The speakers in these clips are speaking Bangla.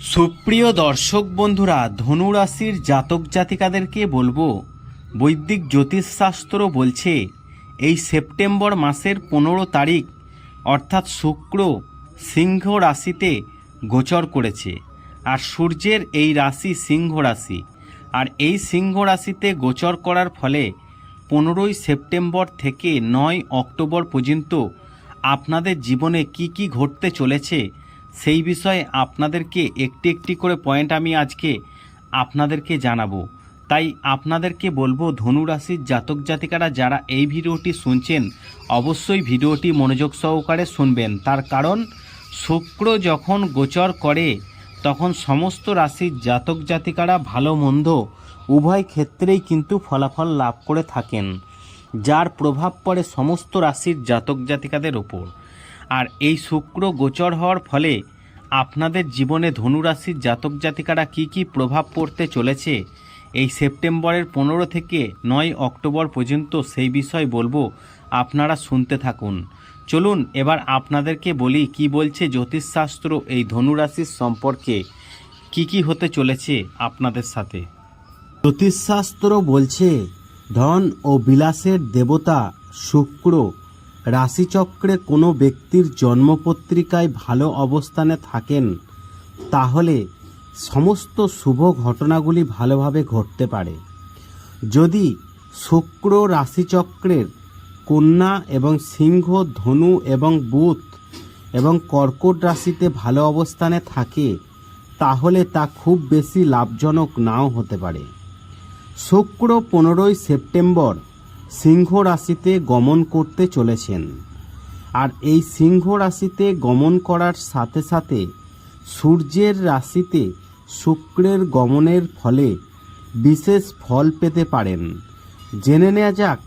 সুপ্রিয় দর্শক বন্ধুরা, ধনু রাশির জাতক জাতিকাদেরকে বলব, বৈদিক জ্যোতিষশাস্ত্র বলছে, এই সেপ্টেম্বর মাসের পনেরো তারিখ, অর্থাৎ শুক্র সিংহ রাশিতে গোচর করেছে। আর সূর্যের এই রাশি সিংহ রাশি। আর এই সিংহ রাশিতে গোচর করার ফলে পনেরোই সেপ্টেম্বর থেকে নয় অক্টোবর পর্যন্ত আপনাদের জীবনে কি কি ঘটতে চলেছে সেই বিষয়ে আপনাদেরকে একটি একটি করে পয়েন্ট আমি আজকে আপনাদেরকে জানাব। তাই আপনাদেরকে বলব, ধনুরাশির জাতক জাতিকারা যারা এই ভিডিওটি শুনছেন, অবশ্যই ভিডিওটি মনোযোগ সহকারে শুনবেন। তার কারণ, শুক্র যখন গোচর করে, তখন সমস্ত রাশির জাতক জাতিকারা ভালো মন্দ উভয় ক্ষেত্রেই কিন্তু ফলাফল লাভ করে থাকেন, যার প্রভাব পড়ে সমস্ত রাশির জাতক জাতিকাদের ওপর আর এই শুক্র গোচর হওয়ার ফলে আপনাদের জীবনে ধনুরাশির জাতক জাতিকারা কি কি প্রভাব পড়তে চলেছে, এই সেপ্টেম্বরের পনেরো থেকে নয় অক্টোবর পর্যন্ত সেই বিষয় বলব, আপনারা শুনতে থাকুন। চলুন এবার আপনাদেরকে বলি কি বলছে জ্যোতিষশাস্ত্র এই ধনুরাশির সম্পর্কে, কি কি হতে চলেছে আপনাদের সাথে। জ্যোতিষশাস্ত্র বলছে, ধন ও বিলাসের দেবতা শুক্র রাশিচক্রে কোনো ব্যক্তির জন্মপত্রিকায় ভালো অবস্থানে থাকেন, তাহলে সমস্ত শুভ ঘটনাগুলি ভালোভাবে ঘটতে পারে। যদি শুক্র রাশিচক্রের কন্যা এবং সিংহ, ধনু এবং বুধ এবং কর্কট রাশিতে ভালো অবস্থানে থাকে, তাহলে তা খুব বেশি লাভজনক নাও হতে পারে। শুক্র পনেরোই সেপ্টেম্বর সিংহ রাশিতে গমন করতে চলেছেন। আর এই সিংহ রাশিতে গমন করার সাথে সাথে সূর্যের রাশিতে শুক্রের গমনের ফলে বিশেষ ফল পেতে পারেন। জেনে নেওয়া যাক,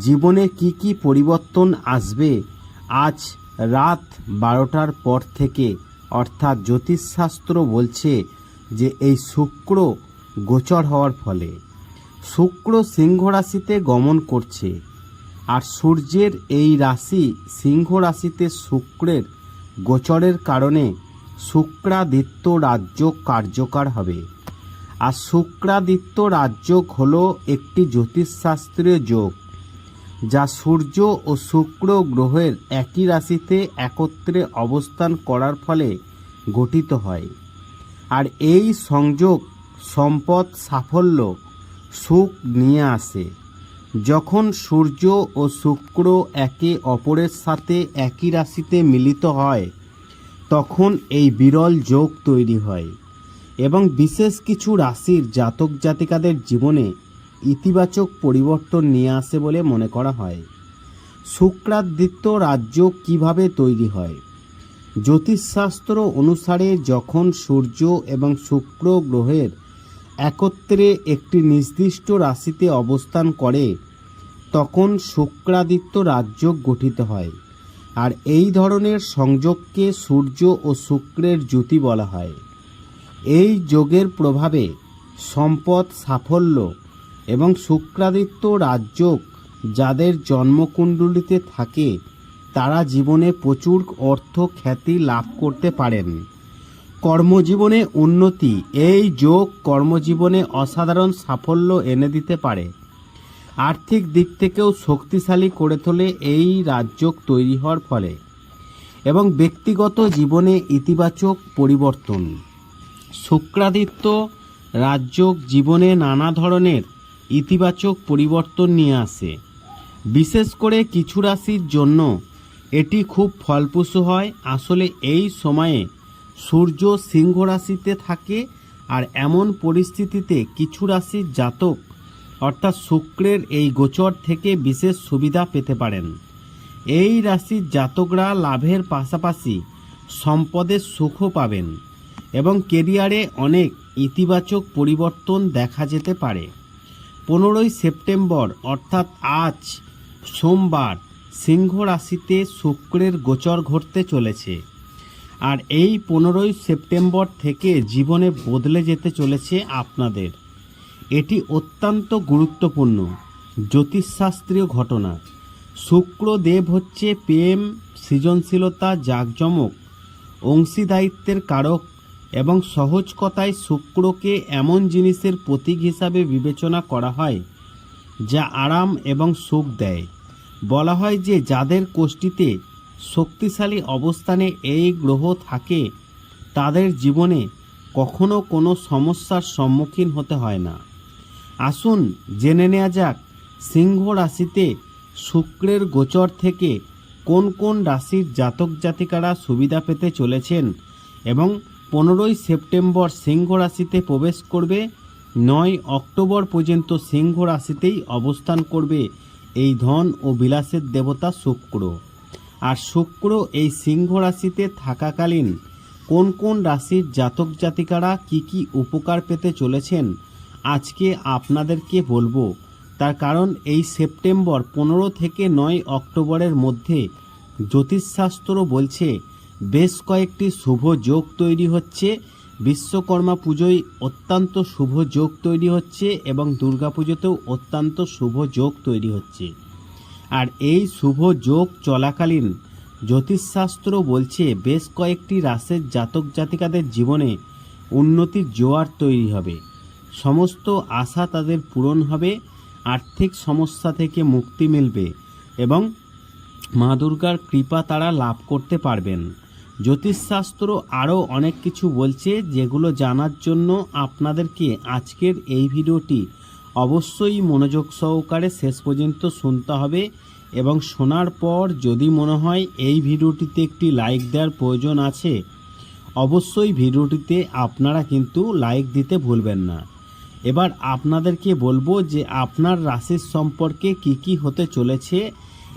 জীবনে কি কি পরিবর্তন আসবে আজ রাত বারোটার পর থেকে। অর্থাৎ জ্যোতিষশাস্ত্র বলছে যে এই শুক্র গোচর হওয়ার ফলে। শুক্র সিংহ রাশিতে গমন করছে আর সূর্যের এই রাশি সিংহ রাশিতে শুক্রের গোচরের কারণে শুক্রাদিত্য রাজ্য কার্যকর হবে। আর শুক্রাদিত্য রাজ্য হল একটি জ্যোতিষশাস্ত্রীয় যোগ, যা সূর্য ও শুক্র গ্রহের একই রাশিতে একত্রে অবস্থান করার ফলে গঠিত হয়। আর এই সংযোগ সম্পদ সাফল্য সুখ নিয়ে আসে। যখন সূর্য ও শুক্র একে অপরের সাথে একই রাশিতে মিলিত হয়, তখন এই বিরল যোগ তৈরি হয় এবং বিশেষ কিছু রাশির জাতক জাতিকাদের জীবনে ইতিবাচক পরিবর্তন নিয়ে আসে বলে মনে করা হয়। শুক্রাদিত্য রাজ্য কীভাবে তৈরি হয়? জ্যোতিষশাস্ত্র অনুসারে যখন সূর্য এবং শুক্র গ্রহের একত্রে একটি নির্দিষ্ট রাশিতে অবস্থান করে, তখন শুক্রাদিত্য রাজ্য গঠিত হয়। আর এই ধরনের সংযোগকে সূর্য ও শুক্রের জ্যোতি বলা হয়। এই যোগের প্রভাবে সম্পদ, সাফল্য এবং শুক্রাদিত্য রাজযোগ যাদের জন্মকুণ্ডলিতে থাকে, তারা জীবনে প্রচুর অর্থ খ্যাতি লাভ করতে পারেন। কর্মজীবনে উন্নতি, এই যোগ কর্মজীবনে অসাধারণ সাফল্য এনে দিতে পারে। আর্থিক দিক থেকেও শক্তিশালী করে তোলে এই রাজযোগ তৈরি হওয়ার ফলে এবং ব্যক্তিগত জীবনে ইতিবাচক পরিবর্তন। শুক্রাদিত্য রাজযোগ জীবনে নানা ধরনের ইতিবাচক পরিবর্তন নিয়ে আসে। বিশেষ করে কিছু রাশির জন্য এটি খুব ফলপ্রসূ হয়। আসলে এই সময়ে সূর্য সিংহ রাশিতে থাকে আর এমন পরিস্থিতিতে কিছু রাশির জাতক, অর্থাৎ শুক্রের এই গোচর থেকে বিশেষ সুবিধা পেতে পারেন। এই রাশির জাতকরা লাভের পাশাপাশি সম্পদের সুখও পাবেন এবং কেরিয়ারে অনেক ইতিবাচক পরিবর্তন দেখা যেতে পারে। পনেরোই সেপ্টেম্বর, অর্থাৎ আজ সোমবার, সিংহ রাশিতে শুক্রের গোচর ঘটতে চলেছে। আর এই পনেরোই সেপ্টেম্বর থেকে জীবনে বদলে যেতে চলেছে আপনাদের। এটি অত্যন্ত গুরুত্বপূর্ণ, জ্যোতিষশাস্ত্রীয় ঘটনা। শুক্রদেব হচ্ছে প্রেম, সৃজনশীলতা, জাঁকজমক অংশীদায়িত্বের কারক এবং সহজ কথায় শুক্রকে এমন জিনিসের প্রতীক হিসাবে বিবেচনা করা হয় যা আরাম এবং সুখ দেয়। বলা হয় যে যাদের কোষ্ঠীতে শক্তিশালী অবস্থানে এই গ্রহ থাকে, তাদের জীবনে কখনো কোনো সমস্যার সম্মুখীন হতে হয় না। আসুন জেনে নেওয়া যাক, সিংহ রাশিতে শুক্রের গোচর থেকে কোন কোন রাশির জাতক জাতিকারা সুবিধা পেতে চলেছেন এবং পনেরোই সেপ্টেম্বর সিংহ রাশিতে প্রবেশ করবে, নয় অক্টোবর পর্যন্ত সিংহ রাশিতেই অবস্থান করবে এই ধন ও বিলাসের দেবতা শুক্র। আর শুক্র এই সিংহ রাশিতে থাকাকালীন কোন কোন রাশির জাতক জাতিকারা কি কি উপকার পেতে চলেছেন আজকে আপনাদেরকে বলব। তার কারণ এই সেপ্টেম্বর পনেরো থেকে নয় অক্টোবরের মধ্যে জ্যোতিষশাস্ত্র বলছে, বেশ কয়েকটি শুভ যোগ তৈরি হচ্ছে। বিশ্বকর্মা পুজোয় অত্যন্ত শুভ যোগ তৈরি হচ্ছে এবং দুর্গাপুজোতেও অত্যন্ত শুভ যোগ তৈরি হচ্ছে। আর এই শুভ যোগ চলাকালীন জ্যোতিষশাস্ত্র বলছে বেশ কয়েকটি রাশির জাতক জাতিকাদের জীবনে উন্নতির জোয়ার তৈরি হবে। সমস্ত আশা তাদের পূরণ হবে, আর্থিক সমস্যা থেকে মুক্তি মিলবে এবং মা দুর্গার কৃপা তারা লাভ করতে পারবেন। জ্যোতিষশাস্ত্র আরও অনেক কিছু বলছে যেগুলো জানার জন্য আপনাদেরকে আজকের এই ভিডিওটি অবশ্যই মনোযোগ সহকারে শেষ পর্যন্ত শুনতে হবে এবং শোনার পর যদি মনে হয় এই ভিডিওটিতে একটি লাইক দেওয়ার প্রয়োজন আছে, অবশ্যই ভিডিওটিতে আপনারা কিন্তু লাইক দিতে ভুলবেন না। এবার আপনাদেরকে বলব যে আপনার রাশির সম্পর্কে কি কি হতে চলেছে।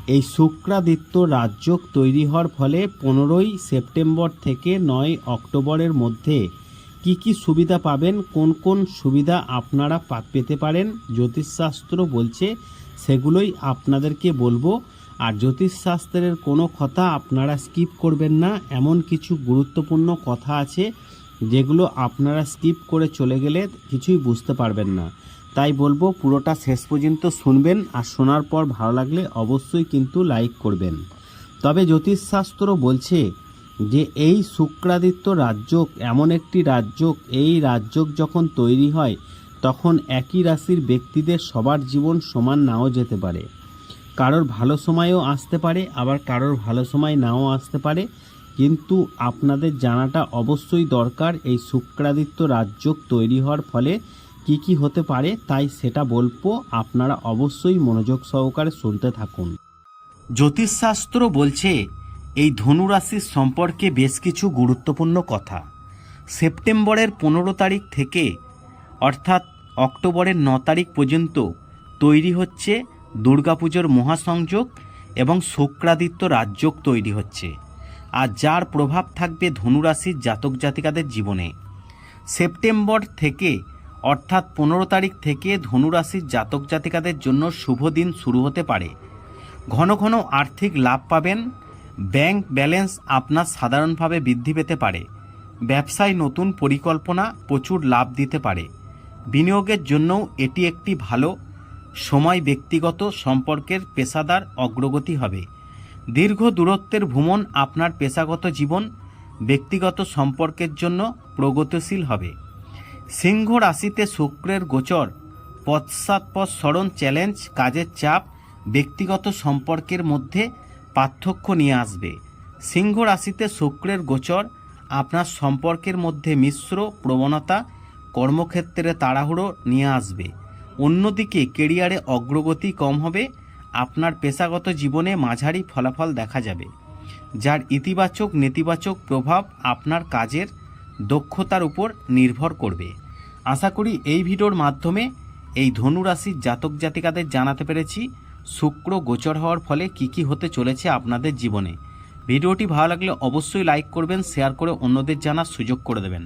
এই শুক্রাদিত্য রাজযোগ তৈরি হওয়ার ফলে পনেরোই সেপ্টেম্বর থেকে নয় অক্টোবরের মধ্যে কি কি সুবিধা পাবেন, কোন কোন সুবিধা আপনারা পেতে পারেন, জ্যোতিষশাস্ত্র বলছে সেগুলোই আপনাদেরকে বলব। আর জ্যোতিষশাস্ত্রের কোনো কথা আপনারা স্কিপ করবেন না, এমন কিছু গুরুত্বপূর্ণ কথা আছে যেগুলো আপনারা স্কিপ করে চলে গেলে কিছুই বুঝতে পারবেন না। তাই বলব পুরোটা শেষ পর্যন্ত শুনবেন, আর শোনার পর ভালো লাগলে অবশ্যই কিন্তু লাইক করবেন। তবে জ্যোতিষশাস্ত্র বলছে যে এই শুক্রাদিত্য রাজ্যক এমন একটি রাজ্যক এই রাজ্যক যখন তৈরি হয়, তখন একই রাশির ব্যক্তিদের সবার জীবন সমান নাও যেতে পারে। কারোর ভালো সময়ও আসতে পারে, আবার কারোর ভালো সময় নাও আসতে পারে। কিন্তু আপনাদের জানাটা অবশ্যই দরকার, এই শুক্রাদিত্য রাজ্যক তৈরি হওয়ার ফলে কি কি হতে পারে, তাই সেটা বলব। আপনারা অবশ্যই মনোযোগ সহকারে শুনতে থাকুন। জ্যোতিষশাস্ত্র বলছে এই ধনুরাশির সম্পর্কে বেশ কিছু গুরুত্বপূর্ণ কথা। সেপ্টেম্বরের পনেরো তারিখ থেকে, অর্থাৎ অক্টোবরের ন তারিখ পর্যন্ত তৈরি হচ্ছে দুর্গাপুজোর মহাসংযোগ এবং শুক্রাদিত্য রাজযোগ তৈরি হচ্ছে। আর যার প্রভাব থাকবে ধনুরাশির জাতক জাতিকাদের জীবনে। সেপ্টেম্বর থেকে, অর্থাৎ পনেরো তারিখ থেকে ধনুরাশির জাতক জাতিকাদের জন্য শুভ দিন শুরু হতে পারে। ঘন ঘন আর্থিক লাভ পাবেন ব্যাংক ব্যালেন্স আপনার সাধারণভাবে বৃদ্ধি পেতে পারে। ব্যবসায় নতুন পরিকল্পনা প্রচুর লাভ দিতে পারে। বিনিয়োগের জন্যও এটি একটি ভালো সময় ব্যক্তিগত সম্পর্কের পেশাদার অগ্রগতি হবে। দীর্ঘ দূরত্বের ভ্রমণ আপনার পেশাগত জীবন, ব্যক্তিগত সম্পর্কের জন্য প্রগতিশীল হবে। সিংহ রাশিতে শুক্রের গোচর, পশ্চাৎপদ স্মরণ চ্যালেঞ্জ, কাজের চাপ, ব্যক্তিগত সম্পর্কের মধ্যে পার্থক্য নিয়ে আসবে। সিংহ রাশিতে শুক্রের গোচর, আপনার সম্পর্কের মধ্যে মিশ্র প্রবণতা, কর্মক্ষেত্রে তাড়াহুড়ো নিয়ে আসবে। অন্যদিকে কেরিয়ারে অগ্রগতি কম হবে, আপনার পেশাগত জীবনে মাঝারি ফলাফল দেখা যাবে। যার ইতিবাচক, নেতিবাচক প্রভাব আপনার কাজের দক্ষতার উপর নির্ভর করবে। আশা করি এই ভিডিওর মাধ্যমে এই ধনু রাশির জাতক জাতিকাদের জানাতে পেরেছি। শুক্র গোচর হওয়ার ফলে কি কি হতে চলেছে আপনাদের জীবনে? ভিডিওটি ভালো লাগলে অবশ্যই লাইক করবেন শেয়ার করে অন্যদের জানার সুযোগ করে দেবেন।